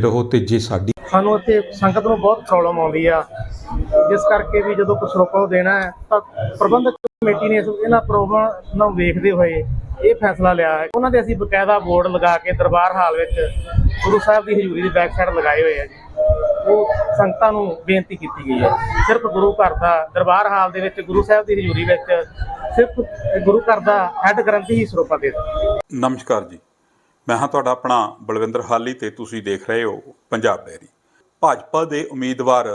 ਰਹੋ ਤੇ ਜੇ ਸਾਡੀ ਸਾਨੂੰ ਇੱਥੇ ਸੰਗਤ ਨੂੰ ਬਹੁਤ ਪ੍ਰੋਬਲਮ ਆਉਂਦੀ ਆ। ਜਿਸ ਕਰਕੇ ਵੀ ਜਦੋਂ ਕੁਛ ਰੋਕੋ ਦੇਣਾ ਹੈ ਤਾਂ ਪ੍ਰਬੰਧਕ ਕਮੇਟੀ ਨੇ ਇਸ- ਇਹਨਾਂ ਪ੍ਰੋਬਲਮ ਨੂੰ ਵੇਖਦੇ ਹੋਏ ਇਹ ਫੈਸਲਾ ਲਿਆ ਹੈ। ਉਹਨਾਂ ਦੇ ਅਸੀਂ ਬਕਾਇਦਾ ਬੋਰਡ ਲਗਾ ਕੇ ਦਰਬਾਰ ਹਾਲ ਵਿੱਚ ਗੁਰੂ ਸਾਹਿਬ ਦੀ ਹਜ਼ੂਰੀ ਦੀ ਬੈਕ ਸਾਈਡ ਲਗਾਏ ਹੋਏ ਆ ਜੀ। ਉਹ ਸੰਗਤਾਂ ਨੂੰ ਬੇਨਤੀ ਕੀਤੀ ਗਈ ਹੈ। ਸਿਰਫ ਗੁਰੂ ਘਰ ਦਾ ਦਰਬਾਰ ਹਾਲ ਦੇ ਵਿੱਚ ਗੁਰੂ ਸਾਹਿਬ ਦੀ ਹਜ਼ੂਰੀ ਵਿੱਚ ਸਿਰਫ ਗੁਰੂ ਘਰ ਦਾ ਹੈੱਡ ਗ੍ਰੰਥੀ ਹੀ ਸਰੂਪਾ ਦੇ ਨਮਸਕਾਰ ਜੀ। ਮੈਂ ਹਾਂ ਤੁਹਾਡਾ ਆਪਣਾ ਬਲਵਿੰਦਰ ਹਾਲੀ ਤੇ ਤੁਸੀਂ ਦੇਖ ਰਹੇ ਹੋ ਪੰਜਾਬ ਡੈਰੀ ਭਾਜਪਾ ਦੇ ਉਮੀਦਵਾਰ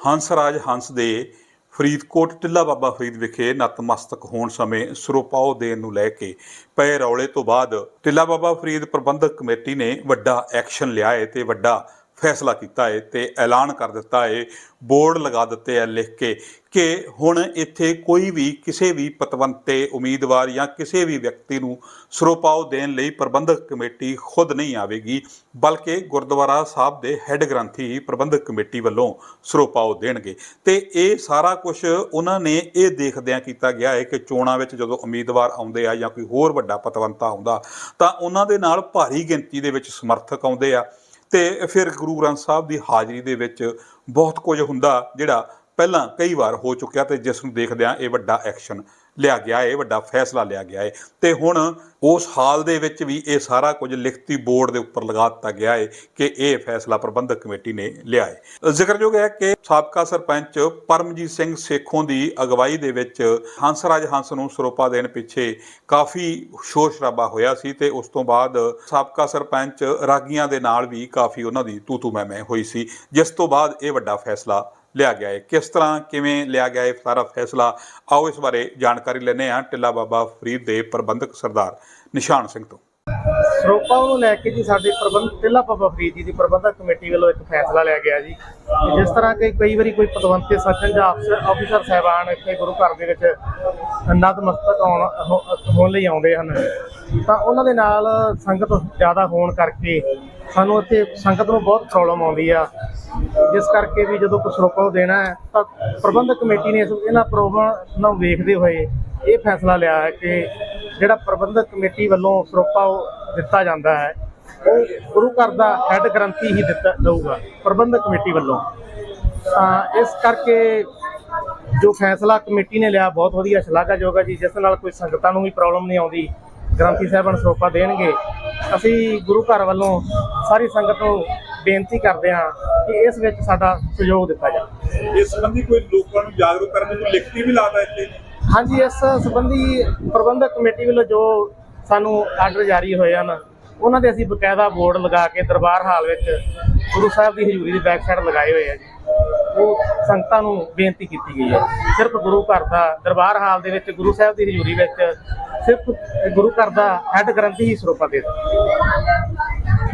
ਹੰਸਰਾਜ ਹੰਸ ਦੇ ਫਰੀਦਕੋਟ ਟਿੱਲਾ ਬਾਬਾ ਫਰੀਦ ਵਿਖੇ ਨਤਮਸਤਕ ਹੋਣ ਸਮੇਂ ਸਰੋਪਾਓ ਦੇਣ ਨੂੰ ਲੈ ਕੇ ਪਏ ਰੌਲੇ ਤੋਂ ਬਾਅਦ ਟਿੱਲਾ ਬਾਬਾ ਫਰੀਦ ਪ੍ਰਬੰਧਕ ਕਮੇਟੀ ਨੇ ਵੱਡਾ ਐਕਸ਼ਨ ਲਿਆ ਹੈ ਤੇ ਵੱਡਾ ਫੈਸਲਾ ਕੀਤਾ ਹੈ ਤੇ ਐਲਾਨ ਕਰ ਦਿੱਤਾ ਹੈ ਬੋਰਡ ਲਗਾ ਦਿੱਤੇ ਹੈ ਲਿਖ ਕੇ ਕਿ ਹੁਣ ਇੱਥੇ ਕੋਈ ਵੀ ਕਿਸੇ ਵੀ ਪਤਵੰਤੇ ਉਮੀਦਵਾਰ ਜਾਂ ਕਿਸੇ ਵੀ ਵਿਅਕਤੀ ਨੂੰ ਸਰੋਪਾਓ ਦੇਣ ਲਈ ਪ੍ਰਬੰਧਕ ਕਮੇਟੀ ਖੁਦ ਨਹੀਂ ਆਵੇਗੀ, ਬਲਕਿ ਗੁਰਦੁਆਰਾ ਸਾਹਿਬ ਦੇ ਹੈੱਡ ਗ੍ਰੰਥੀ ਹੀ ਪ੍ਰਬੰਧਕ ਕਮੇਟੀ ਵੱਲੋਂ ਸਰੋਪਾਓ ਦੇਣਗੇ। ਤੇ ਇਹ ਸਾਰਾ ਕੁਝ ਉਹਨਾਂ ਨੇ ਇਹ ਦੇਖਦਿਆਂ ਕੀਤਾ ਗਿਆ ਹੈ ਕਿ ਚੋਣਾਂ ਵਿੱਚ ਜਦੋਂ ਉਮੀਦਵਾਰ ਆਉਂਦੇ ਆ ਜਾਂ ਕੋਈ ਹੋਰ ਵੱਡਾ ਪਤਵੰਤਾ ਆਉਂਦਾ, ਤਾਂ ਉਹਨਾਂ ਦੇ ਨਾਲ ਭਾਰੀ ਗਿਣਤੀ ਦੇ ਵਿੱਚ ਸਮਰਥਕ ਆਉਂਦੇ ਆ। ਤੇ ਫਿਰ ਗੁਰੂ ਗ੍ਰੰਥ ਸਾਹਿਬ ਦੀ ਹਾਜ਼ਰੀ ਦੇ ਵਿੱਚ ਬਹੁਤ ਕੁਝ ਹੁੰਦਾ ਜਿਹੜਾ ਪਹਿਲਾਂ ਕਈ ਵਾਰ ਹੋ ਚੁੱਕਿਆ ਤੇ ਜਿਸ ਨੂੰ ਦੇਖਦਿਆਂ ਇਹ ਵੱਡਾ ਐਕਸ਼ਨ ਲਿਆ ਗਿਆ ਹੈ ਵੱਡਾ ਫੈਸਲਾ ਲਿਆ ਗਿਆ ਹੈ ਤੇ ਹੁਣ ਉਸ ਹਾਲ ਦੇ ਵਿੱਚ ਵੀ ਇਹ ਸਾਰਾ ਕੁਝ ਲਿਖਤੀ ਬੋਰਡ ਦੇ ਉੱਪਰ ਲਗਾ ਦਿੱਤਾ ਗਿਆ ਹੈ ਕਿ ਇਹ ਫੈਸਲਾ ਪ੍ਰਬੰਧਕ ਕਮੇਟੀ ਨੇ ਲਿਆ ਹੈ ਜ਼ਿਕਰਯੋਗ ਹੈ ਕਿ ਸਾਬਕਾ ਸਰਪੰਚ ਪਰਮਜੀਤ ਸਿੰਘ ਸੇਖੋਂ ਦੀ ਅਗਵਾਈ ਦੇ ਵਿੱਚ ਹੰਸਰਾਜ ਹੰਸ ਨੂੰ ਸਰੋਪਾ ਦੇਣ ਪਿੱਛੇ ਕਾਫੀ ਸ਼ੋਰ ਸ਼ਰਾਬਾ ਹੋਇਆ ਸੀ ਤੇ ਉਸ ਤੋਂ ਬਾਅਦ ਸਾਬਕਾ ਸਰਪੰਚ ਰਾਗੀਆਂ ਦੇ ਨਾਲ ਵੀ ਕਾਫੀ ਉਹਨਾਂ ਦੀ ਤੂ ਤੂ ਮੈਂ ਹੋਈ ਸੀ। ਜਿਸ ਤੋਂ ਬਾਅਦ ਇਹ ਵੱਡਾ ਫੈਸਲਾ ਲਿਆ ਗਿਆ ਹੈ। ਕਿਸ ਤਰ੍ਹਾਂ, ਕਿਵੇਂ ਲਿਆ ਗਿਆ ਹੈ ਸਾਰਾ ਫੈਸਲਾ? ਆਓ ਇਸ ਬਾਰੇ ਜਾਣਕਾਰੀ ਲੈਣੇ ਆ ਟਿੱਲਾ ਬਾਬਾ ਫਰੀਦ ਦੇ ਪ੍ਰਬੰਧਕ ਸਰਦਾਰ ਨਿਸ਼ਾਨ ਸਿੰਘ ਤੋਂ। ਸਰੋਪਾ ਨੂੰ ਲੈ ਕੇ ਜੀ ਸਾਡੇ ਪ੍ਰਬੰਧ ਟਿੱਲਾ ਬਾਬਾ ਫਰੀਦ ਜੀ ਦੀ ਪ੍ਰਬੰਧਕ ਕਮੇਟੀ ਵੱਲੋਂ ਇੱਕ ਫੈਸਲਾ ਲਿਆ ਗਿਆ ਜੀ। ਜਿਸ ਤਰ੍ਹਾਂ ਕਿ ਕਈ ਵਾਰੀ ਕੋਈ ਪਤਵੰਤੇ ਸੱਜਣ ਜਾਂ ਅਫਸਰ ਆਫੀਸਰ ਸਾਹਿਬਾਨ ਇੱਥੇ ਗੁਰੂ ਘਰ ਦੇ ਵਿੱਚ ਨਤਮਸਤਕ ਆਉਣ ਹੋਣ ਲਈ ਆਉਂਦੇ ਹਨ। ਤਾਂ ਉਹਨਾਂ ਦੇ ਨਾਲ ਸੰਗਤ ਜ਼ਿਆਦਾ ਹੋਣ ਕਰਕੇ ਸਾਨੂੰ ਇੱਥੇ ਸੰਗਤ ਨੂੰ ਬਹੁਤ ਪ੍ਰੋਬਲਮ ਆਉਂਦੀ ਆ। ਜਿਸ ਕਰਕੇ ਵੀ ਜਦੋਂ ਕੁਛ ਰੋਕੋ ਦੇਣਾ ਹੈ, ਤਾਂ ਪ੍ਰਬੰਧਕ ਕਮੇਟੀ ਨੇ ਇਹਨਾਂ ਪ੍ਰੋਬਲਮ ਨੂੰ ਵੇਖਦੇ ਹੋਏ ਇਹ ਫੈਸਲਾ ਲਿਆ ਹੈ ਕਿ ਜਿਹੜਾ ਪ੍ਰਬੰਧਕ ਕਮੇਟੀ ਵੱਲੋਂ ਸਰੋਪਾ ਉਹ ਦਿੱਤਾ ਜਾਂਦਾ ਹੈ, ਉਹ ਗੁਰੂ ਘਰ ਦਾ ਹੈੱਡ ਗ੍ਰੰਥੀ ਹੀ ਦਿੱਤਾ ਦਊਗਾ ਪ੍ਰਬੰਧਕ ਕਮੇਟੀ ਵੱਲੋਂ। ਤਾਂ ਇਸ ਕਰਕੇ ਜੋ ਫੈਸਲਾ ਕਮੇਟੀ ਨੇ ਲਿਆ, ਬਹੁਤ ਵਧੀਆ, ਸ਼ਲਾਘਾਯੋਗ ਹੈ ਜੀ। ਜਿਸ ਨਾਲ ਕੋਈ ਸੰਗਤਾਂ ਨੂੰ ਵੀ ਪ੍ਰੋਬਲਮ ਨਹੀਂ ਆਉਂਦੀ, ਗ੍ਰੰਥੀ ਸਾਹਿਬਾਨ ਸਰੋਪਾ ਦੇਣਗੇ। ਅਸੀਂ ਗੁਰੂ ਘਰ ਵੱਲੋਂ ਸਾਰੀ ਸੰਗਤ ਨੂੰ ਬੇਨਤੀ ਕਰਦੇ ਹਾਂ ਕਿ ਇਸ ਵਿੱਚ ਸਾਡਾ ਸਹਿਯੋਗ ਦਿੱਤਾ ਜਾਵੇ। ਇਸ ਸੰਬੰਧੀ ਕੋਈ ਲੋਕਾਂ ਨੂੰ ਜਾਗਰੂਕ ਕਰਨ ਦੀ ਕੋਈ ਲਿਖਤੀ ਵੀ ਲਾਦਾ ਇੱਥੇ? ਹਾਂਜੀ ਇਸ ਸੰਬੰਧੀ ਪ੍ਰਬੰਧਕ ਕਮੇਟੀ ਵੱਲੋਂ ਜੋ ਸਾਨੂੰ ਆਰਡਰ ਜਾਰੀ ਹੋਏ ਹਨ ਉਹਨਾਂ ਦੇ ਅਸੀਂ ਬਕਾਇਦਾ ਬੋਰਡ ਲਗਾ ਕੇ ਦਰਬਾਰ ਹਾਲ ਵਿੱਚ ਗੁਰੂ ਸਾਹਿਬ ਦੀ ਹਜ਼ੂਰੀ ਦੀ ਬੈਕ ਸਾਈਡ ਲਗਾਏ ਹੋਏ ਆ ਜੀ। ਉਹ ਸੰਗਤਾਂ ਨੂੰ ਬੇਨਤੀ ਕੀਤੀ ਗਈ ਹੈ। ਸਿਰਫ ਗੁਰੂ ਘਰ ਦਾ ਦਰਬਾਰ ਹਾਲ ਦੇ ਵਿੱਚ ਗੁਰੂ ਸਾਹਿਬ ਦੀ ਹਜ਼ੂਰੀ ਵਿੱਚ ਸਿਰਫ ਗੁਰੂ ਘਰ ਦਾ ਹੈੱਡ ਗ੍ਰੰਥੀ ਹੀ ਸਰੂਪਾ ਦੇ